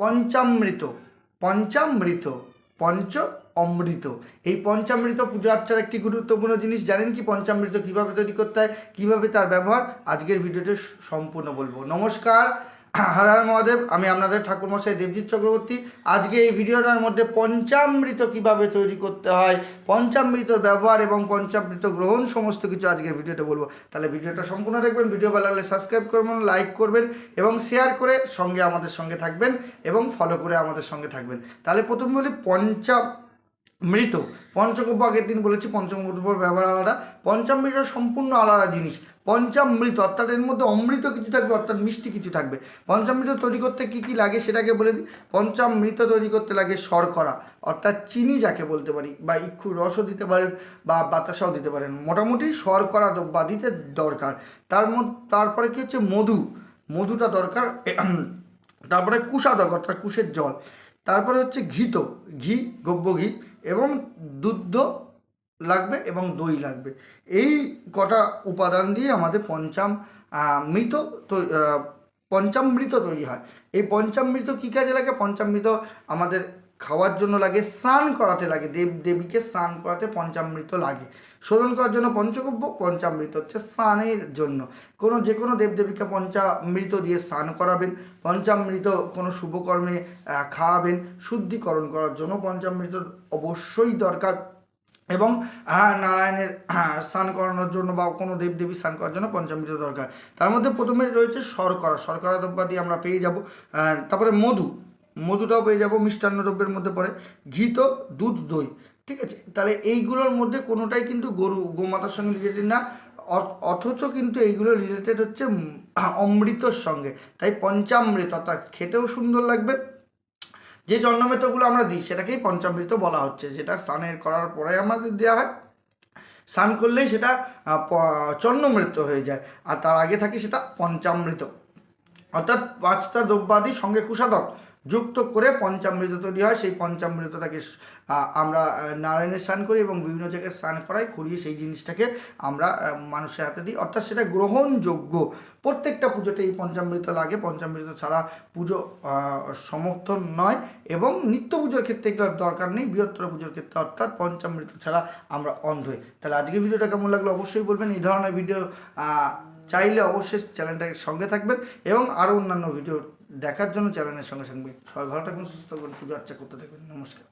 পঞ্চামৃত পঞ্চামৃত, পঞ্চ অমৃত। এই পঞ্চামৃত পুজো আর্চার একটি গুরুত্বপূর্ণ জিনিস, জানেন কি পঞ্চামৃত কীভাবে তৈরি করতে হয়, কীভাবে তার ব্যবহার? আজকের ভিডিওতে সম্পূর্ণ বলব। নমস্কার হর হর মহাদেব, আমি আপনাদের ঠাকুরমশাই দেবজিৎ চক্রবর্তী। আজকে এই ভিডিওটার মধ্যে পঞ্চামৃত কীভাবে তৈরি করতে হয় পঞ্চামৃতর ব্যবহার এবং পঞ্চামৃত গ্রহণ সমস্ত কিছু আজকে ভিডিওতে বলব। তাহলে ভিডিওটা সম্পূর্ণ দেখবেন, ভিডিও ভালো লাগলে সাবস্ক্রাইব করবেন, লাইক করবেন এবং শেয়ার করে সঙ্গে আমাদের সঙ্গে থাকবেন এবং ফলো করে আমাদের সঙ্গে থাকবেন। তাহলে প্রথম বলি পঞ্চাম মৃত। পঞ্চকব্য আগের দিন বলেছি পঞ্চমৃতর ব্যবহার আলাদা। পঞ্চামৃত সম্পূর্ণ আলাদা জিনিস। পঞ্চামৃত, অর্থাৎ এর মধ্যে অমৃত কিছু থাকবে, অর্থাৎ মিষ্টি কিছু থাকবে। পঞ্চামৃত তৈরি করতে কি কি লাগে সেটাকে বলে দিই। পঞ্চামৃত তৈরি করতে লাগে শর্করা, অর্থাৎ চিনি যাকে বলতে পারি, বা ইক্ষু রসও দিতে পারেন, বা বাতাসাও দিতে পারেন। মোটামুটি শর্করা বা দিতে দরকার। তার মধ্যে তারপরে কি হচ্ছে? মধু। মধুটা দরকার। তারপরে কুষাদক অর্থাৎ কুশের জল। তারপরে হচ্ছে ঘিত, ঘি গব্য ঘি এবং দুধ লাগবে এবং দই লাগবে। এই কটা উপাদান দিয়ে আমাদের পঞ্চাম মৃত পঞ্চামৃত তৈরি হয়। এই পঞ্চামৃত কী কাজে লাগে? পঞ্চামৃত আমাদের খাওয়ার জন্য লাগে, স্নান করাতে লাগে, দেব দেবীকে স্নান করাতে পঞ্চামৃত লাগে। শোধন করার জন্য পঞ্চগব্য, পঞ্চামৃত হচ্ছে স্নানের জন্য। কোনো যে কোনো দেবদেবীকে পঞ্চামৃত দিয়ে স্নান করাবেন, পঞ্চামৃত কোনো শুভকর্মে খাওয়াবেন, শুদ্ধিকরণ করার জন্য পঞ্চামৃত অবশ্যই দরকার। এবং নারায়ণের স্নান করানোর জন্য বা কোনো দেবদেবী স্নান করার জন্য পঞ্চামৃত দরকার। তার মধ্যে প্রথমে রয়েছে শর্করা। শর্করা দ্রব্যাদি আমরা পেয়ে যাব। তারপরে মধু। মধুটাও পেয়ে যাব, মিষ্টান্ন দ্রব্যের মধ্যে পড়ে। ঘি তো, দুধ, দই, ঠিক আছে? তাহলে এইগুলোর মধ্যে কোনোটাই কিন্তু গরু, গোমাতার সঙ্গে রিলেটেড না। অথচ কিন্তু এইগুলো রিলেটেড হচ্ছে অমৃতর সঙ্গে। তাই পঞ্চামৃত, অর্থাৎ খেতেও সুন্দর লাগবে। যে জন্মমৃতগুলো আমরা দিই, সেটাকেই পঞ্চামৃত বলা হচ্ছে। যেটা স্নানের করার পরে আমাদের দেওয়া হয়। স্নান করলেই সেটা চন্নমৃত হয়ে যায়। আর তার আগে থাকে সেটা পঞ্চামৃত। অর্থাৎ পাঁচটা দ্রব্যাদি সঙ্গে কুষাদক যুক্ত করে পঞ্চামৃত তৈরি হয়। সেই পঞ্চামৃতটাকে আমরা নারায়ণের স্নান করি এবং বিভিন্ন জায়গায় স্নান করাই, করিয়ে সেই জিনিসটাকে আমরা মানুষের হাতে দিই। অর্থাৎ সেটা গ্রহণযোগ্য। প্রত্যেকটা পুজোতে এই পঞ্চামৃত লাগে। পঞ্চামৃত ছাড়া পুজো সমর্থন নয় এবং নিত্য পুজোর ক্ষেত্রে এগুলোর দরকার নেই। বৃহত্তর পুজোর ক্ষেত্রে অর্থাৎ পঞ্চামৃত ছাড়া আমরা অন্ধই তাহলে আজকে ভিডিওটা কেমন লাগল অবশ্যই বলবেন। এই ধরনের ভিডিও চাইলে অবশ্যই চ্যানেলটার সঙ্গে থাকবেন এবং আরও অন্যান্য ভিডিও দেখার জন্য চ্যানেলের সঙ্গে সঙ্গে সবাই ভালো থাকবেন, সুস্থ থাকবেন, পুজো আর্চা করতে থাকবেন। নমস্কার।